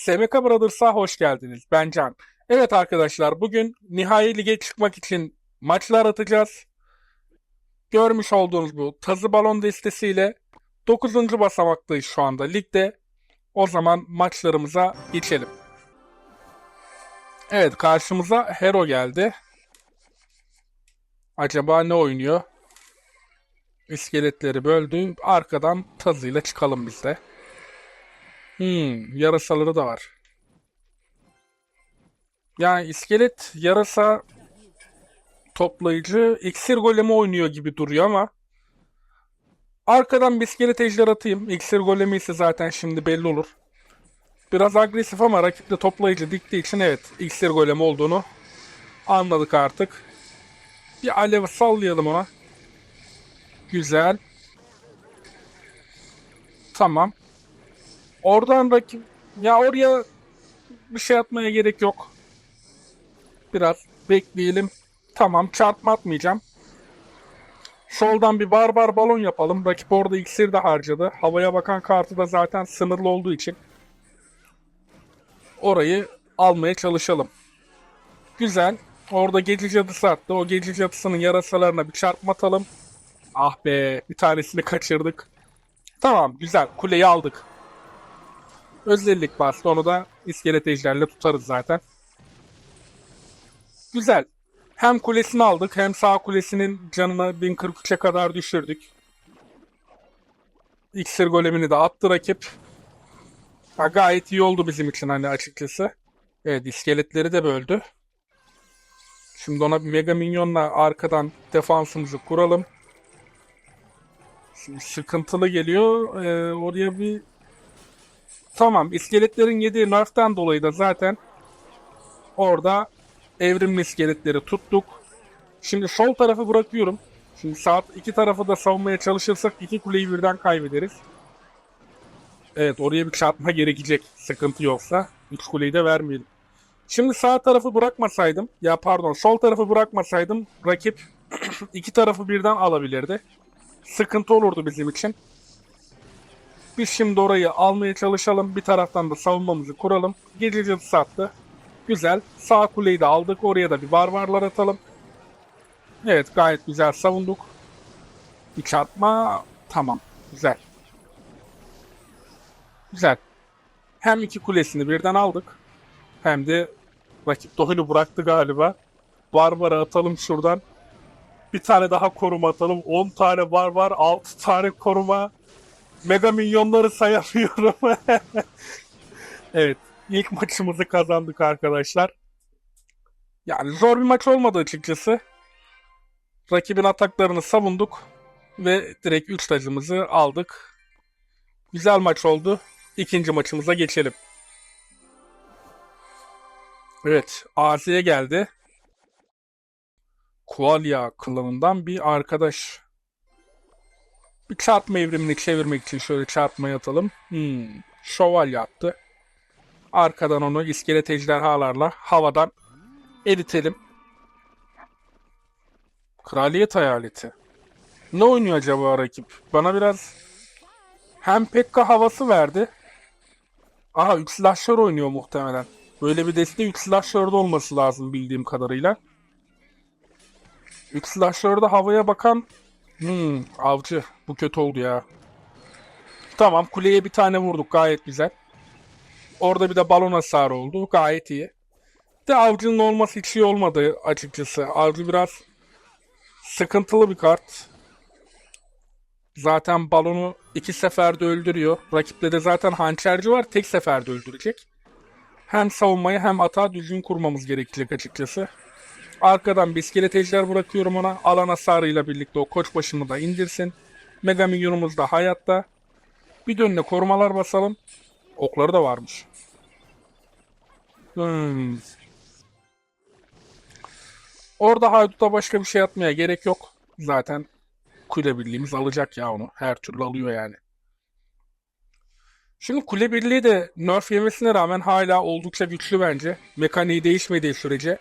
SMK Brothers'a hoş geldiniz. Ben Can. Evet arkadaşlar bugün nihai lige çıkmak için maçlar atacağız. Görmüş olduğunuz bu tazı balon destesiyle 9. basamaktayız şu anda ligde. O zaman maçlarımıza geçelim. Evet karşımıza Hero geldi. Acaba ne oynuyor? İskeletleri böldü. Arkadan tazıyla çıkalım biz de. Hmm, yarasaları da var. Yani iskelet yarasa toplayıcı iksir golemi oynuyor gibi duruyor ama arkadan bir iskelet ejder atayım. İksir golemi ise zaten şimdi belli olur. Biraz agresif ama rakip de toplayıcı diktiği için evet iksir golemi olduğunu anladık artık. Bir alev sallayalım ona. Güzel. Tamam. Oradan rakip... Ya oraya bir şey atmaya gerek yok. Biraz bekleyelim. Tamam çarpma atmayacağım. Soldan bir barbar balon yapalım. Rakip orada iksir de harcadı. Havaya bakan kartı da zaten sınırlı olduğu için. Orayı almaya çalışalım. Güzel. Orada gece cadısı attı. O gece cadısının yarasalarına bir çarpma atalım. Ah be bir tanesini kaçırdık. Tamam güzel kuleyi aldık. Özellik bastı onu da iskelet ejderle tutarız zaten. Güzel. Hem kulesini aldık hem sağ kulesinin canını 1043'e kadar düşürdük. İksir golemini de attı rakip. Ha, gayet iyi oldu bizim için hani açıkçası. Evet iskeletleri de böldü. Şimdi ona bir mega minyonla arkadan defansımızı kuralım. Şimdi sıkıntılı geliyor. Ee, oraya bir Tamam, iskeletlerin yediği nerf'ten dolayı da zaten orada evrimli iskeletleri tuttuk. Şimdi sol tarafı bırakıyorum. Şimdi saat iki tarafı da savunmaya çalışırsak iki kuleyi birden kaybederiz. Evet oraya bir çarpma gerekecek sıkıntı yoksa. Üç kuleyi de vermeyelim. Şimdi sağ tarafı bırakmasaydım, ya pardon sol tarafı bırakmasaydım rakip iki tarafı birden alabilirdi. Sıkıntı olurdu bizim için. Biz şimdi orayı almaya çalışalım. Bir taraftan da savunmamızı kuralım. Gece cadısı attı. Güzel. Sağ kuleyi de aldık. Oraya da bir barbarlar atalım. Evet gayet güzel savunduk. Bir çarpma. Tamam. Güzel. Güzel. Hem iki kulesini birden aldık. Hem de rakip de oyunu bıraktı galiba. Barbara atalım şuradan. Bir tane daha koruma atalım. 10 tane barbar, 6 tane koruma. Mega minyonları sayamıyorum. evet. ilk maçımızı kazandık arkadaşlar. Yani zor bir maç olmadı açıkçası. Rakibin ataklarını savunduk. Ve direkt 3 tacımızı aldık. Güzel maç oldu. İkinci maçımıza geçelim. Evet. Azi'ye geldi. Kualya klanından bir arkadaş. Bir çarpma evrimini çevirmek için şöyle çarpma atalım. Hmm. Şövalye attı. Arkadan onu iskelet ejderhalarla havadan eritelim. Kraliyet hayaleti. Ne oynuyor acaba rakip? Bana biraz hem Pekka havası verdi. Aha 3 slasher oynuyor muhtemelen. Böyle bir deste 3 slasher'da olması lazım bildiğim kadarıyla. 3 slasher'da havaya bakan Hmm, avcı. Bu kötü oldu ya. Tamam kuleye bir tane vurduk gayet güzel. Orada bir de balon hasarı oldu. Gayet iyi. De avcının olması hiç iyi olmadı açıkçası. Avcı biraz sıkıntılı bir kart. Zaten balonu iki seferde öldürüyor. Rakipte de zaten hançerci var. Tek seferde öldürecek. Hem savunmayı hem atağı düzgün kurmamız gerekecek açıkçası. Arkadan bir iskelet ejder bırakıyorum ona. Alan hasarıyla birlikte o koç başımı da indirsin. Mega minyonumuz da hayatta. Bir de önüne korumalar basalım. Okları da varmış. Hmm. Orada hayduta başka bir şey atmaya gerek yok. Zaten kule birliğimiz alacak ya onu. Her türlü alıyor yani. Şimdi kule birliği de nerf yemesine rağmen hala oldukça güçlü bence. Mekaniği değişmediği sürece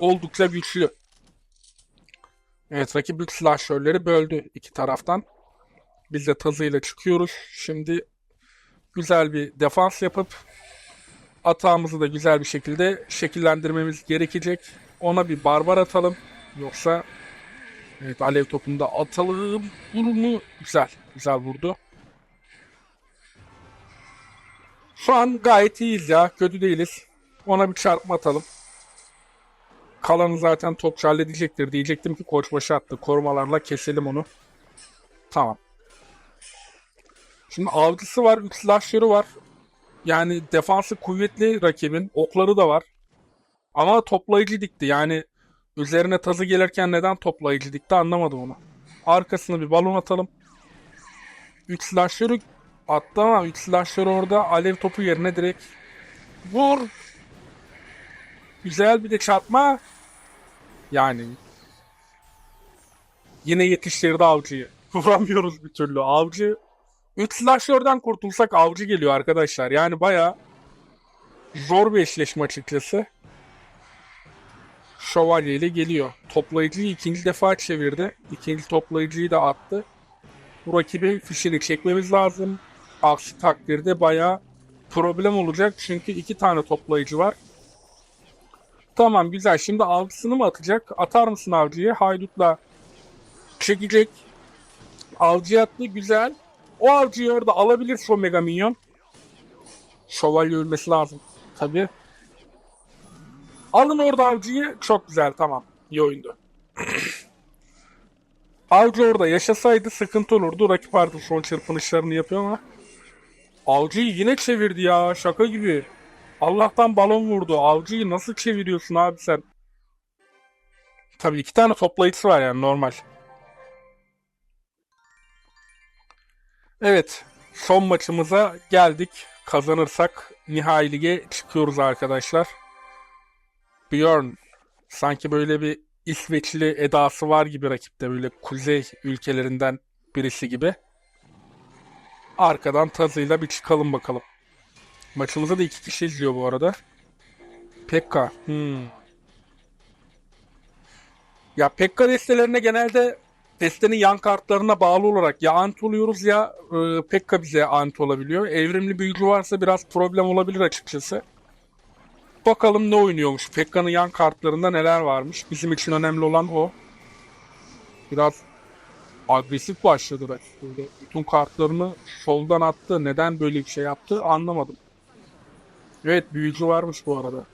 oldukça güçlü. Evet rakip büyük slasherleri böldü iki taraftan. Biz de tazıyla çıkıyoruz. Şimdi güzel bir defans yapıp atağımızı da güzel bir şekilde şekillendirmemiz gerekecek. Ona bir barbar atalım. Yoksa evet alev topunu da atalım. Bunu güzel. Güzel vurdu. Şu an gayet iyiyiz ya. Kötü değiliz. Ona bir çarpma atalım. Kalanı zaten topçu halledecektir. Diyecektim ki koçbaşı attı. Korumalarla keselim onu. Tamam. Şimdi avcısı var. Üç slasher'ı var. Yani defansı kuvvetli rakibin. Okları da var. Ama toplayıcı dikti. Yani üzerine tazı gelirken neden toplayıcı dikti anlamadım onu. Arkasına bir balon atalım. 3 slasher'ı attı ama 3 slasher orada alev topu yerine direkt vur. Güzel bir de çarpma. Yani yine yetiştirdi avcıyı. Vuramıyoruz bir türlü. Avcı 3 slasher'dan kurtulsak avcı geliyor arkadaşlar. Yani baya zor bir eşleşme açıkçası. Şövalye ile geliyor. Toplayıcıyı ikinci defa çevirdi. İkinci toplayıcıyı da attı. Bu rakibi fişini çekmemiz lazım. Aksi takdirde bayağı problem olacak. Çünkü iki tane toplayıcı var. Tamam güzel. Şimdi avcısını mı atacak? Atar mısın avcıyı? Haydutla çekecek. Avcı attı. Güzel. O avcıyı orada alabilir şu Mega Minyon. Şövalye ölmesi lazım. Tabii. Alın orada avcıyı. Çok güzel. Tamam. İyi oyundu. Avcı orada yaşasaydı sıkıntı olurdu. Rakip artık son çırpınışlarını yapıyor ama. Avcıyı yine çevirdi ya. Şaka gibi. Allah'tan balon vurdu. Avcıyı nasıl çeviriyorsun abi sen? Tabii iki tane toplayıcısı var yani normal. Evet. Son maçımıza geldik. Kazanırsak nihai lige çıkıyoruz arkadaşlar. Björn. Sanki böyle bir İsveçli edası var gibi rakipte böyle kuzey ülkelerinden birisi gibi. Arkadan tazıyla bir çıkalım bakalım. Maçımızı da iki kişi izliyor bu arada. Pekka. Hmm. Ya Pekka destelerine genelde destenin yan kartlarına bağlı olarak ya ant oluyoruz ya e, Pekka bize ant olabiliyor. Evrimli büyücü varsa biraz problem olabilir açıkçası. Bakalım ne oynuyormuş. Pekka'nın yan kartlarında neler varmış. Bizim için önemli olan o. Biraz agresif başladı rakip. Bütün kartlarını soldan attı. Neden böyle bir şey yaptı anlamadım. Evet büyücü varmış bu arada.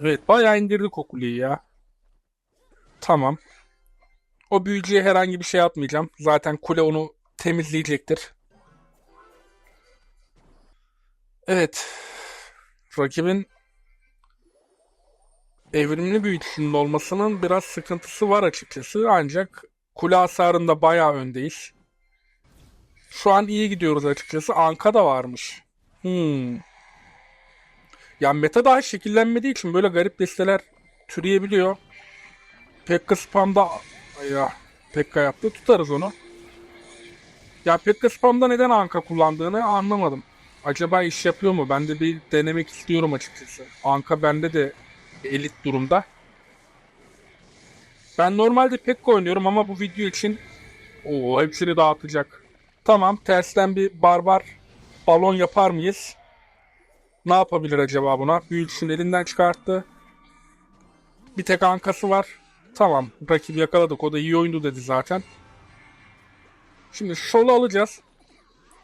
Evet bayağı indirdik o kuleyi ya. Tamam. O büyücüye herhangi bir şey atmayacağım. Zaten kule onu temizleyecektir. Evet. Rakibin evrimli büyücüsünün olmasının biraz sıkıntısı var açıkçası. Ancak kule hasarında bayağı öndeyiz. Şu an iyi gidiyoruz açıkçası. Anka da varmış. Hmm. Ya meta daha şekillenmediği için böyle garip desteler türeyebiliyor. Pekka spamda ya Pekka yaptı. Tutarız onu. Ya Pekka spamda neden Anka kullandığını anlamadım. Acaba iş yapıyor mu? Ben de bir denemek istiyorum açıkçası. Anka bende de elit durumda. Ben normalde Pekka oynuyorum ama bu video için o hepsini dağıtacak. Tamam tersten bir barbar balon yapar mıyız? Ne yapabilir acaba buna? Büyücüsünü elinden çıkarttı. Bir tek ankası var. Tamam rakibi yakaladık. O da iyi oyundu dedi zaten. Şimdi solu alacağız.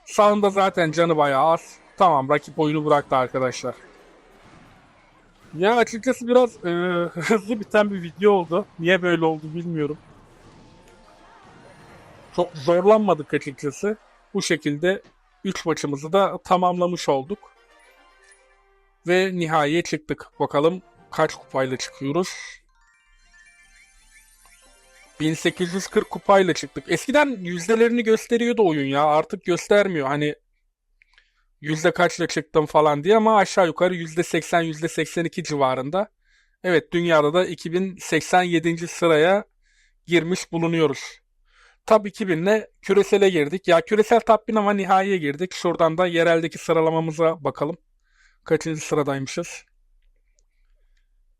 Sağında zaten canı bayağı az. Tamam rakip oyunu bıraktı arkadaşlar. Ya açıkçası biraz e, hızlı biten bir video oldu. Niye böyle oldu bilmiyorum. Çok zorlanmadık açıkçası. Bu şekilde 3 maçımızı da tamamlamış olduk. Ve nihaiye çıktık. Bakalım kaç kupayla çıkıyoruz. 1840 kupayla çıktık. Eskiden yüzdelerini gösteriyordu oyun ya. Artık göstermiyor. Hani yüzde kaçla çıktım falan diye ama aşağı yukarı yüzde 80 yüzde 82 civarında. Evet dünyada da 2087. sıraya girmiş bulunuyoruz. Top 2000'le küresele girdik. Ya küresel top 1000 ama nihaiye girdik. Şuradan da yereldeki sıralamamıza bakalım. Kaçıncı sıradaymışız?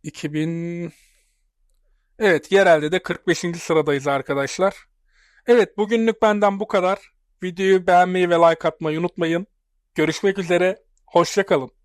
2000 Evet yerelde de 45. sıradayız arkadaşlar. Evet bugünlük benden bu kadar. Videoyu beğenmeyi ve like atmayı unutmayın. Görüşmek üzere. Hoşça kalın.